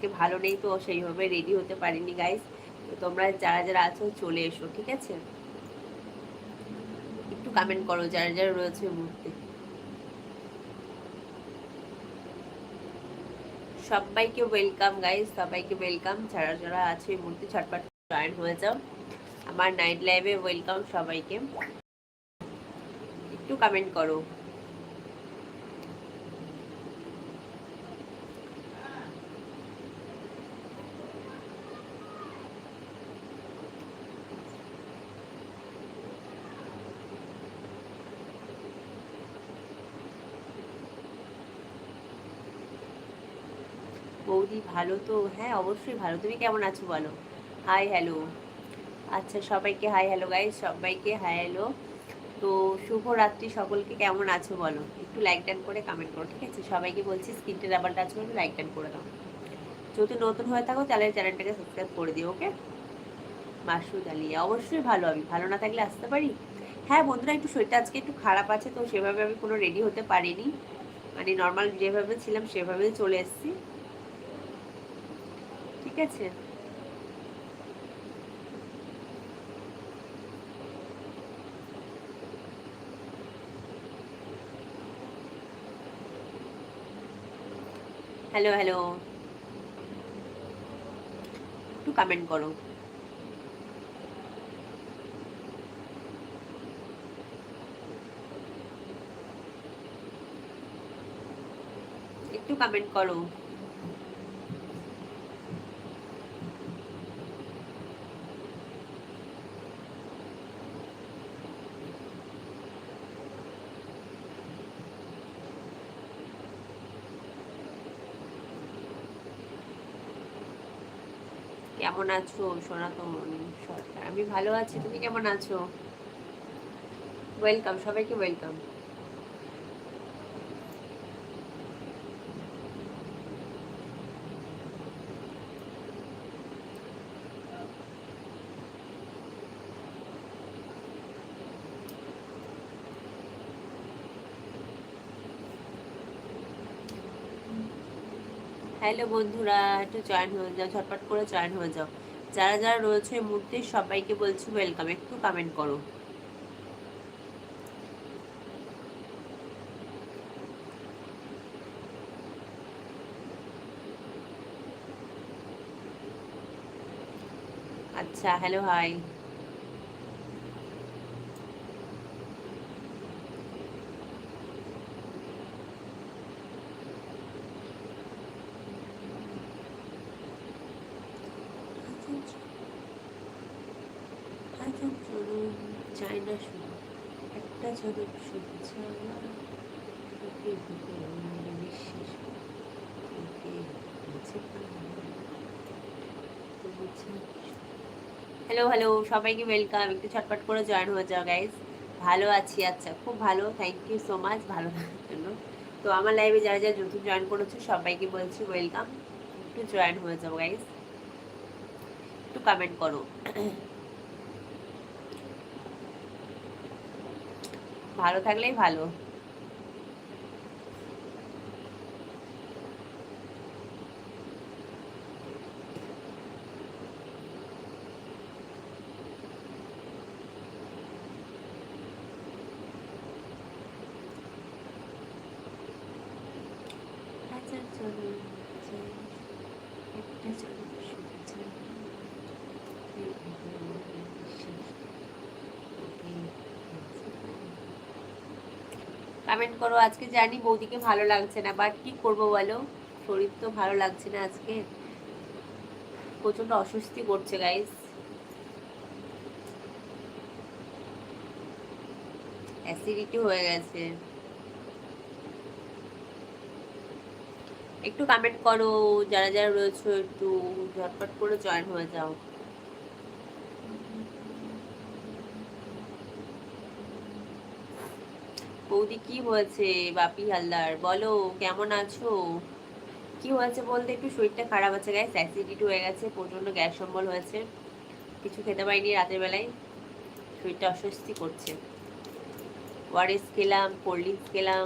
আজকে ভালো নেই তো সেইভাবে রেডি হতে পারিনি গাইস তোমরা যারা যারা আছো, চলে এসো, ঠিক আছে? একটু কমেন্ট করো যারা যারা রয়েছে মুহূর্তে। সবাইকে ওয়েলকাম গাইস সবাইকে ওয়েলকাম যারা যারা আছে এই মুহূর্তে ছটপট জয়েন হয়ে যাও। আমার নাইট লাইভে ওয়েলকাম সবাইকে। একটু কমেন্ট করো। বৌদি ভালো তো? হ্যাঁ অবশ্যই ভালো। তুমি কেমন আছো বলো? হাই হ্যালো আচ্ছা সবাইকে হাই হ্যালো গাইজ সবাইকে হাই হ্যালো তো শুভ রাত্রি সকলকে। কেমন আছো বলো? একটু লাইক ডান করে কমেন্ট করো, ঠিক আছে? সবাইকে বলছি স্ক্রিনটা ডাবল টাচ করে লাইক ডান করে দাও। যদি নতুন হয়ে থাকো, তাহলে চ্যানেলটাকে সাবস্ক্রাইব করে দিও ওকে মাসুদ আলী, অবশ্যই ভালো। আমি ভালো না থাকলে আসতে পারি? হ্যাঁ বন্ধুরা, একটু শরীরটা আজকে একটু খারাপ আছে, তো সেভাবে আমি কোনো রেডি হতে পারিনি। মানে নর্মাল যেভাবে ছিলাম, সেভাবেই চলে এসেছি। আছে হ্যালো হ্যালো একটু কমেন্ট করো। একটু কমেন্ট করো। কেমন আছো? সনাতন সরকার। আমি ভালো আছি তুমি কেমন আছো? ওয়েলকাম সবাইকে ওয়েলকাম হ্যালো বন্ধুরা, একটু জয়েন হয়ে যাও, ঝটপট করে জয়েন হয়ে যাও। যারা যারা রয়েছে এই মুহূর্তে, সবাইকে বলছি ওয়েলকাম একটু কমেন্ট করো। আচ্ছা হ্যালো হাই হ্যালো হ্যালো সবাইকে ওয়েলকাম একটু ছটপট করে জয়েন হয়ে যাও গাইজ ভালো আছি আচ্ছা খুব ভালো। থ্যাংক ইউ সো মাচ ভালো থাকার জন্য। তো আমার লাইভে যারা যারা নতুন জয়েন করেছ, সবাইকে বলছি ওয়েলকাম একটু জয়েন হয়ে যাও গাইজ একটু কমেন্ট করো। ভালো থাকলেই ভালো আচ্ছা চলুন যাই। একটা চলুন শুভেচ্ছা এই ভেবে আমার বিশ্বাস ওকে কমেন্ট করো, আজকে জানি বৌদিকে ভালো লাগছে না বাট কি করব বলো? শরীর তো ভালো লাগছে না আজকে। প্রচণ্ড অস্বস্তি করছে গাইস অ্যাসিডিটি হয়ে গেছে। একটু কমেন্ট করো, যারা যারা রয়েছে, একটু ঝটপট করে জয়েন হয়ে যাও। বৌদি কি হয়েছে? বাপি হালদার, বলো, কেমন আছো? কি হয়েছে বলতে একটু শরীরটা খারাপ আছে গায়ে অ্যাসিডিটি হয়ে গেছে, প্রচণ্ড গ্যাস সম্বল হয়েছে। কিছু খেতে পারিনি রাতের বেলায়, শরীরটা অস্বস্তি করছে। ওয়ারেস খেলাম কোল্ড ড্রিঙ্কস খেলাম।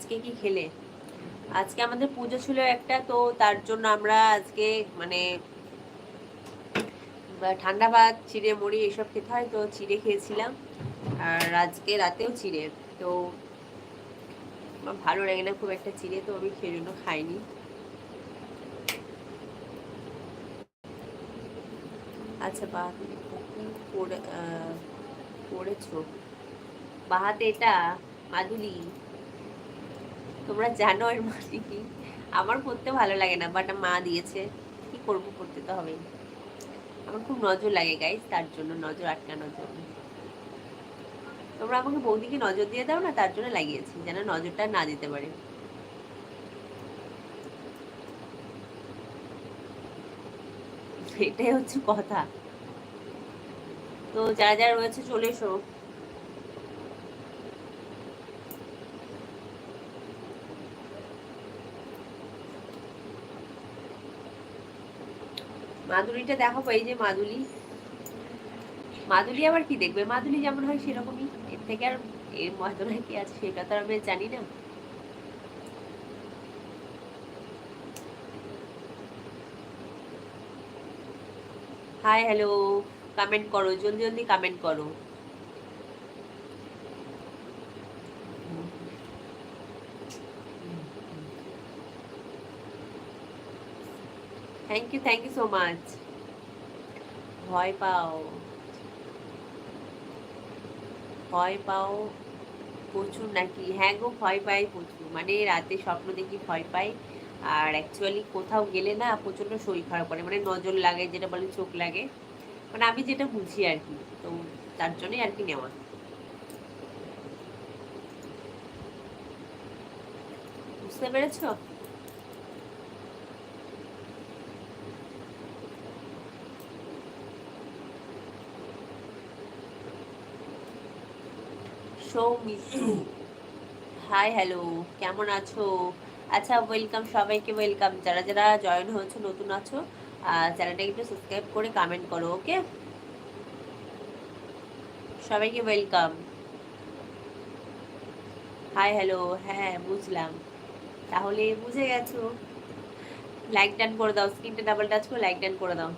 আজকে কি খেলে? আজকে আমাদের পুজো ছিল একটা, তো তার জন্য আমরা আজকে মানে ঠান্ডা ভাত, চিড়ে মুড়ি এসব খেতে হয়, তো চিড়ে খেয়েছিলাম। আর আজকে রাতেও চিড়ে, তো আমার ভালো লাগে না খুব একটা চিড়ে, তো আমি সেই জন্য খাইনি। আচ্ছা বা পড়ে পড়েছো? বাহাতে এটা, মাদুলি। তোমরা জানো এর মানে কি? আমার পড়তে ভালো লাগে না বাট মা দিয়েছে। কি করব পড়তে তো হবেই। আমার খুব নজর লাগে গাইস তার জন্য নজর আটকানোর জন্য। তোমরা আমাকে বৌদিকে নজর দিয়ে দাও না, তার জন্য লাগিয়েছি, যেন নজরটা না দিতে পারে। এটাই হচ্ছে কথা। তো যারা যারা রয়েছে, চলে এসো। মাদুলিটা দেখো এই যে মাদুলি। মাদুলি আবার কি দেখবে? মাদুলি যেমন হয় সেরকমই। এর থেকে আর এর মহতনা কি আছে সেটা তো আমি জানি না। হাই হ্যালো কমেন্ট করো, জলদি জলদি কমেন্ট করো। Thank you thank you so much ভয় পাও। ভয় পাও প্রচুর নাকি? হ্যাঁ গো, ভয় পাই প্রচুর। মানে রাতে স্বপ্ন দেখি ভয় পাই। আর অ্যাকচুয়ালি কোথাও গেলে না প্রচণ্ড শরীর খারাপ করে। মানে নজর লাগে, যেটা বলে চোখ লাগে। মানে আমি যেটা বুঝি আর কি তো তার জন্যই আর কি নেওয়া। বুঝতে পেরেছ? সৌমিত্র হাই হ্যালো কেমন আছো? আচ্ছা ওয়েলকাম সবাইকে ওয়েলকাম যারা যারা জয়েন হয়েছে, নতুন আছো চ্যানেলটাকে একটু সাবস্ক্রাইব করে কমেন্ট করো ওকে সবাইকে ওয়েলকাম হাই হ্যালো হ্যাঁ বুঝলাম। তাহলে বুঝে গেছো। লাইক ডান করে দাও স্ক্রিনটা ডাবল টাচ করে লাইক ডান করে দাও।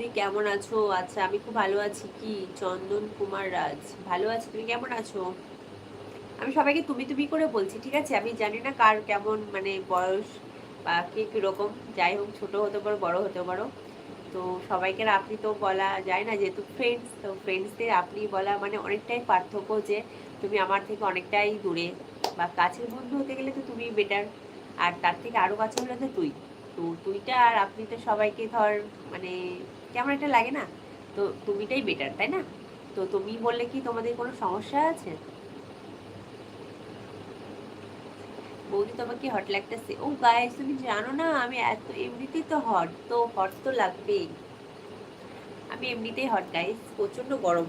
বৌদি কেমন আছো? আচ্ছা আমি খুব ভালো আছি। কি? চন্দন কুমার রাজ, ভালো আছি। তুমি কেমন আছো? আমি সবাইকে তুমি তুমি করে বলছি, ঠিক আছে? আমি জানি না কার কেমন মানে বয়স বা কে কীরকম। যাই হোক, ছোটো হতে পারো, বড় হতে পারো। তো সবাইকে আপনি তো বলা যায় না, যেহেতু ফ্রেন্ডস তো ফ্রেন্ডসদের আপনি বলা মানে অনেকটাই পার্থক্য যে তুমি আমার থেকে অনেকটাই দূরে বা কাছের বন্ধু হতে গেলে তো তুমি বেটার আর তার থেকে আরও কাছে হলে তো তুই। তো তুইটা আর আপনি তো সবাইকে ধর মানে কেমন একটা লাগে না? তো তুমিটাই বেটার তাই না? তো তুমি বললে কি তোমাদের কোনো সমস্যা আছে? বৌদি তোমাকে হট লাগতেছে। ও গায়ে তুমি জানো না, আমি এত এমনিতেই তো হট তো হট তো লাগবেই। আমি এমনিতেই হট গাইস প্রচণ্ড গরম।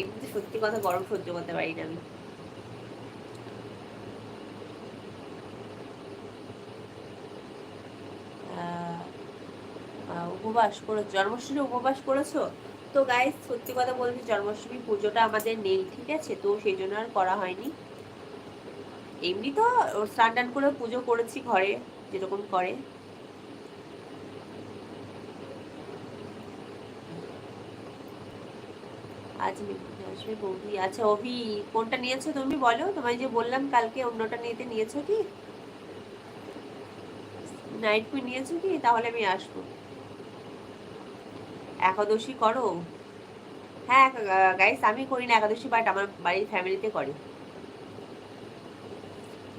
এমনিতে সত্যি কথা গরম সহ্য করতে পারি না আমি। উপবাস করে জন্মাষ্টমী উপবাস করেছ? তো গাইজ সত্যি কথা বলছি জন্মাষ্টমী পুজোটা আমাদের নেই, ঠিক আছে? তো সেই জন্য আর করা হয়নি। এমনি তো স্নান টান করে পুজো করেছি ঘরে, যেরকম করে। বৌদি। আচ্ছা অভি, কোনটা নিয়েছো তুমি বলো? তোমায় যে বললাম কালকে অন্যটা নিতে নিয়েছো কি? নাইট কুইন নিয়েছো কি? তাহলে আমি আসব। একাদশী করো? হ্যাঁ গাইস আমি করি না একাদশী বাট আমার বাড়ির ফ্যামিলিতে করে।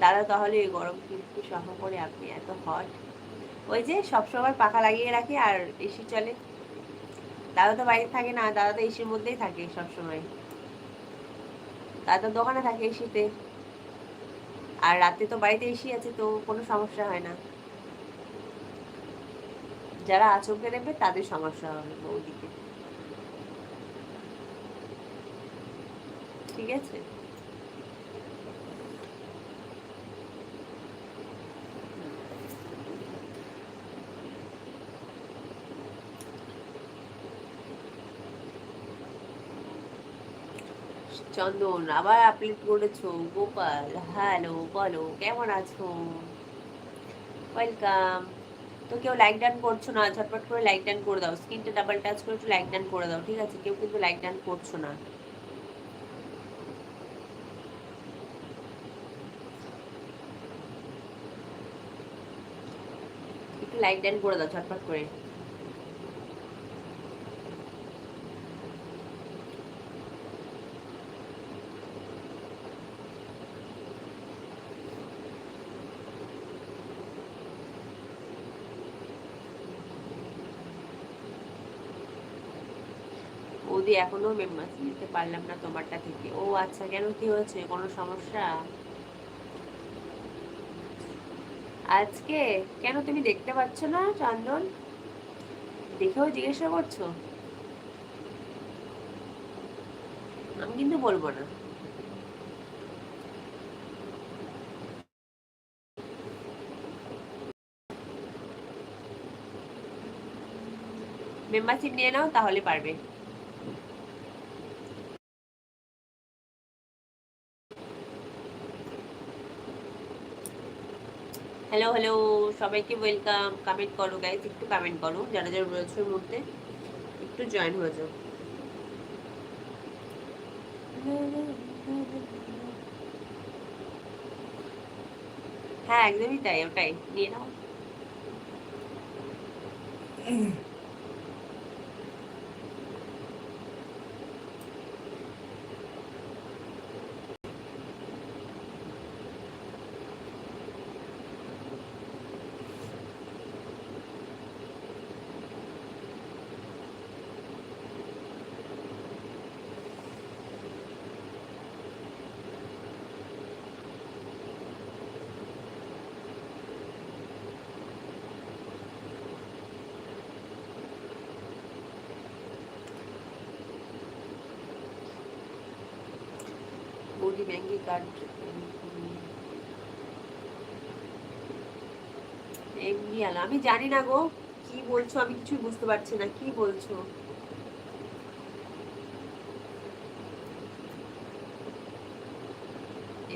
দাদা, তাহলে এই গরম কিন্তু সহ করে আপনি এত হট ওই যে সবসময় পাখা লাগিয়ে রাখে আর এসি চলে। দাদা তো বাড়িতে থাকে না, দাদা তো এসির মধ্যেই থাকে সবসময় দাদা দোকানে থাকে এসিতে আর রাতে তো বাড়িতে এসি আছে, তো কোনো সমস্যা হয় না। যারা আচমকে নেবে তাদের সমস্যা হবে বৌদিকে। ঠিক আছে? চন্দন, আবার আপনি করেছ, গোপাল। হ্যালো বলো, কেমন আছো? ওয়েলকাম তো কেউ লাইক ডান করছ না, ঝটপট করে লাইক ডান করে দাও। স্ক্রিনটা ডাবল টাচ করে একটু লাইক ডান করে দাও, ঠিক আছে? কেউ কিন্তু লাইক ডান করছ না। একটু লাইক ডান করে দাও, ঝটপট করে। বৌদি এখনও মেম্বার নিতে পারলাম না তোমারটা থেকে। ও আচ্ছা কেন? কি হয়েছে? কোনো সমস্যা? আজকে? কেন তুমি দেখতে পাচ্ছ না চন্দন? দেখেও জিজ্ঞাসা করছ? আমি কিন্তু বলব না। মেম্বারশিপ নিয়ে নাও, তাহলে পারবে। হ্যালো হ্যালো সবাইকে ওয়েলকাম কমেন্ট করো গাইজ একটু কমেন্ট করো, যারা যারা রয়েছে ওর মধ্যে একটু জয়েন হয়ে যাও। হ্যাঁ একদমই তাই, ওটাই, নিয়ে নাও। বৌদি ব্যাঙ্কে কার্ড এমনি আলো আমি জানি না গো, কি বলছো আমি কিছুই বুঝতে পারছি না, কি বলছো?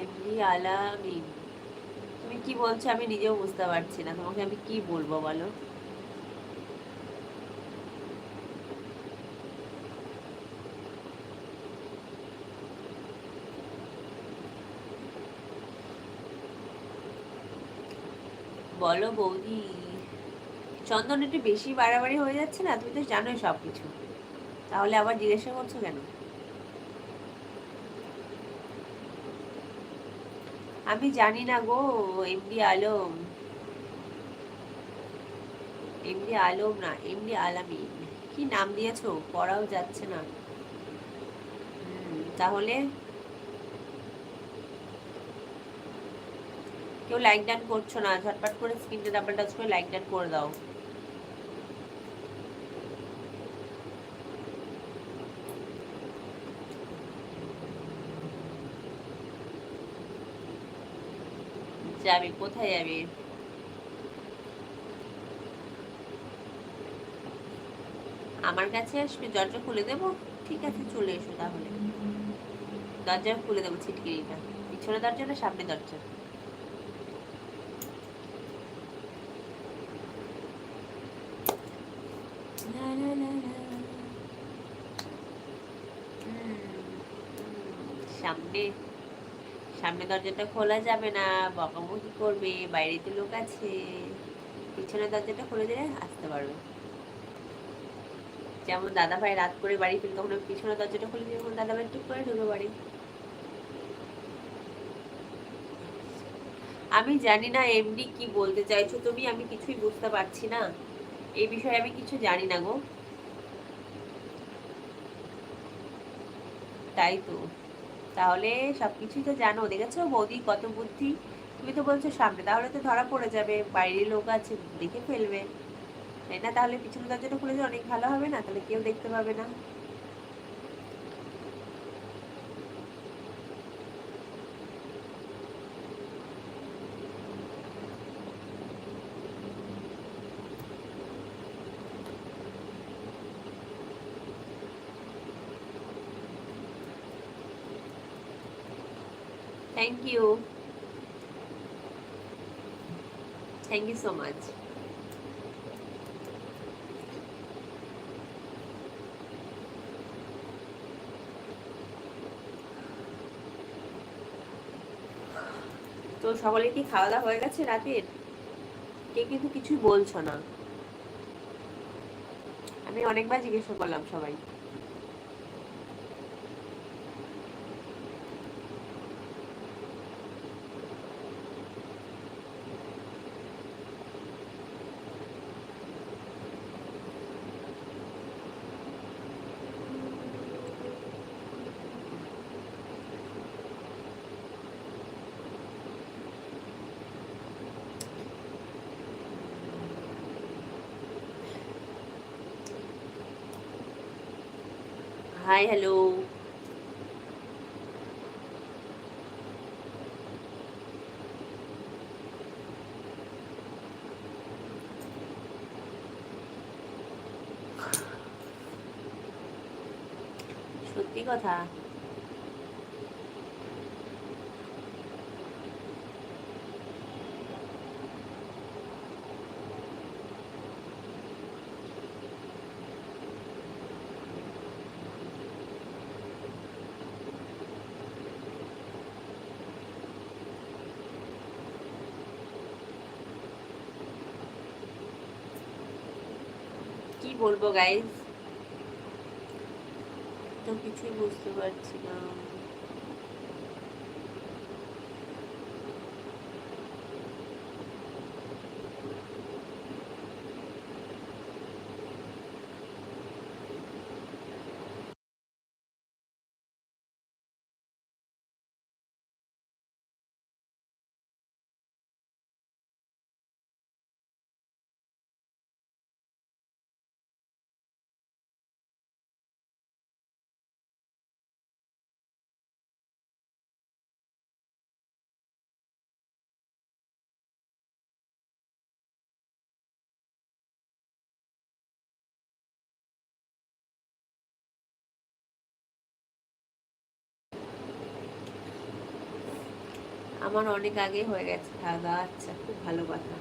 এমনি আলামিন তুমি কি বলছো আমি নিজেও বুঝতে পারছি না, তোমাকে আমি কি বলব বলো? বলো বৌদি। চন্দন একটু বেশি বাড়াবাড়ি হয়ে যাচ্ছে না? তুমি তো জানোই সব কিছু তাহলে আবার জিজ্ঞাসা করছ কেন? আমি জানি না গো এমডি আলম। এমডি আলম না এমডি আলামিন। কি নাম দিয়েছ? পড়াও যাচ্ছে না। তাহলে কেউ লাইক ডান করছ না, ঝটপট করে স্ক্রিনটা ডাবল টাচ করে লাইক ডান করে দাও। যাবে, কোথায় যাবে? আমার কাছে আসবে, দরজা খুলে দেবো? ঠিক আছে, চলে এসো তাহলে। দরজা খুলে দেবো ছিটকিরিটা। পিছনে দরজা না সামনে দরজা? সামনে সামনে দরজাটা খোলা যাবে না, বকাবকি করবে বাইরে তো লোক আছে। পিছনে দরজাটা খুলে দিলে আসতে পারবে। যেমন দাদা ভাই রাত করে বাড়ি ফিরে তখন পিছনে দরজাটা খুলে দিয়ে দাদা ভাই টুক করে ঢুকে বাড়ি। আমি জানি না এমনি কি বলতে চাইছো তুমি, আমি কিছুই বুঝতে পারছি না। এই বিষয়ে আমি কিছু জানি না গো। তাই তো। তাহলে সব কিছুই তো জানো, দেখেছ? বৌদি কত বুদ্ধি। তুমি তো বলছো সামনে, তাহলে তো ধরা পড়ে যাবে। বাইরের লোক আছে, দেখে ফেলবে। তাই না? তাহলে পিছনে দরজাটা খুলে অনেক ভালো হবে না? তাহলে কেউ দেখতে পাবে না। Thank you thank you so much তো সকলে কি খাওয়া দাওয়া হয়ে গেছে রাতের? কে কিন্তু কিছুই বলছো না। আমি অনেকবার জিজ্ঞাসা করলাম সবাই হাই হ্যালো সত্যি কথা কি বলব গাইজ তো কিছুই বুঝতে পারছি না। আমার অনেক আগে হয়ে গেছে। দাওয়া আচ্ছা খুব ভালো কথা।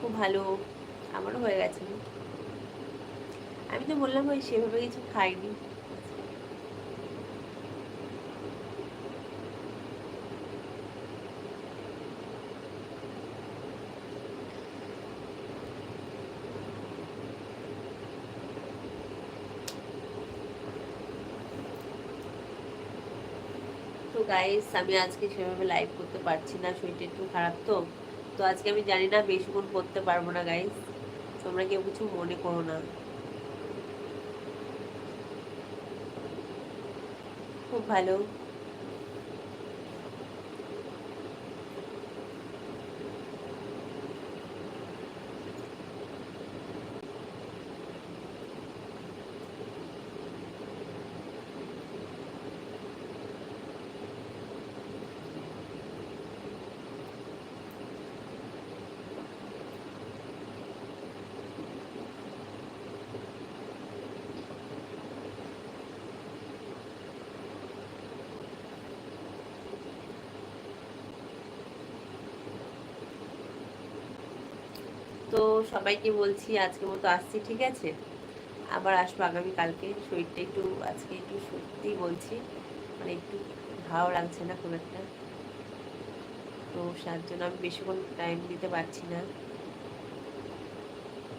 খুব ভালো, আমারও হয়ে গেছে। আমি তো বললাম ওই সেভাবে কিছু খাইনি তো গাইস আমি আজকে সেভাবে লাইভ করতে পারছি না, শরীরটা একটু খারাপ তো। তো আজকে আমি জানি না বেশিক্ষণ করতে পারব না গাইস তোমরা কেউ কিছু মনে করো না। খুব ভালো। তো সবাইকে বলছি আজকে মতো আসছি, ঠিক আছে? আবার আসব আগামী কালকে শরীরটা একটু, আজকে একটু সত্যি বলছি মানে একটু ভালো লাগছে না খুব একটা। তো তার জন্য আমি বেশিক্ষণ টাইম দিতে পারছি না।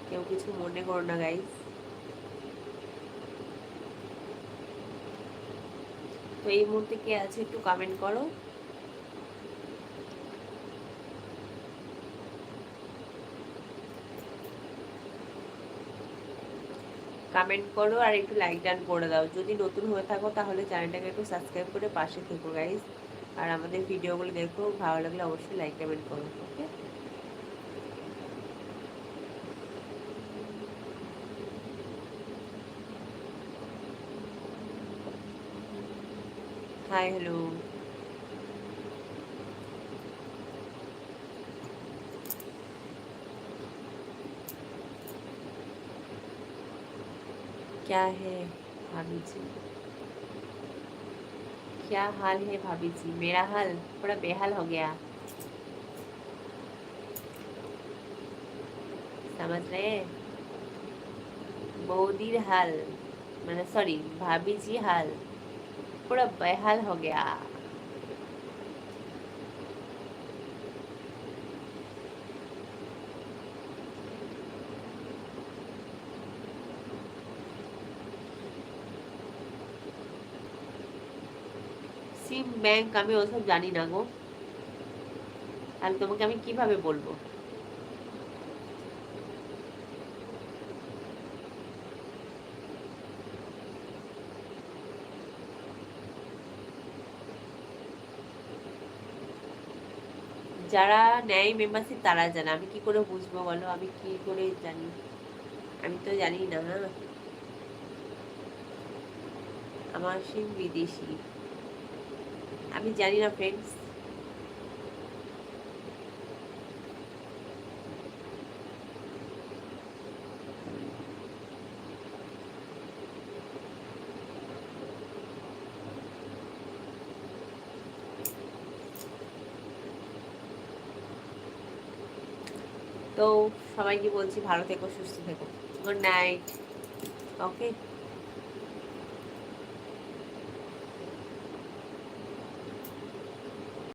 কেউ কিছু মনে করো না গাইজ তো এই মুহূর্তে কে আছে একটু কমেন্ট করো। কমেন্ট করো আর একটু লাইক ডান করে দাও। যদি নতুন হয়ে থাকো তাহলে চ্যানেলটাকে একটু সাবস্ক্রাইব করে পাশে থেকো গাইজ আর আমাদের ভিডিওগুলো দেখো, ভালো লাগলে অবশ্যই লাইক কমেন্ট করো ওকে হাই হ্যালো क्या है भाभी जी क्या हाल है भाभी जी मेरा हाल थोड़ा बेहाल हो गया। समझ रहे बौदीर हाल, मैंने सॉरी भाभी जी हाल पूरा बेहाल हो गया। ব্যাংক আমি ওসব জানি না গো। তাহলে তোমাকে আমি কীভাবে বলব? যারা নেয় মেম্বারশিপ তারা জানে। আমি কি করে বুঝব বলো? আমি কি করে জানি? আমি তো জানি না আমার সিম বিদেশি। আমি জানি না ফ্রেন্ডস তো সবাইকে বলছি ভালো থেকো সুস্থ থেকো। Good night okay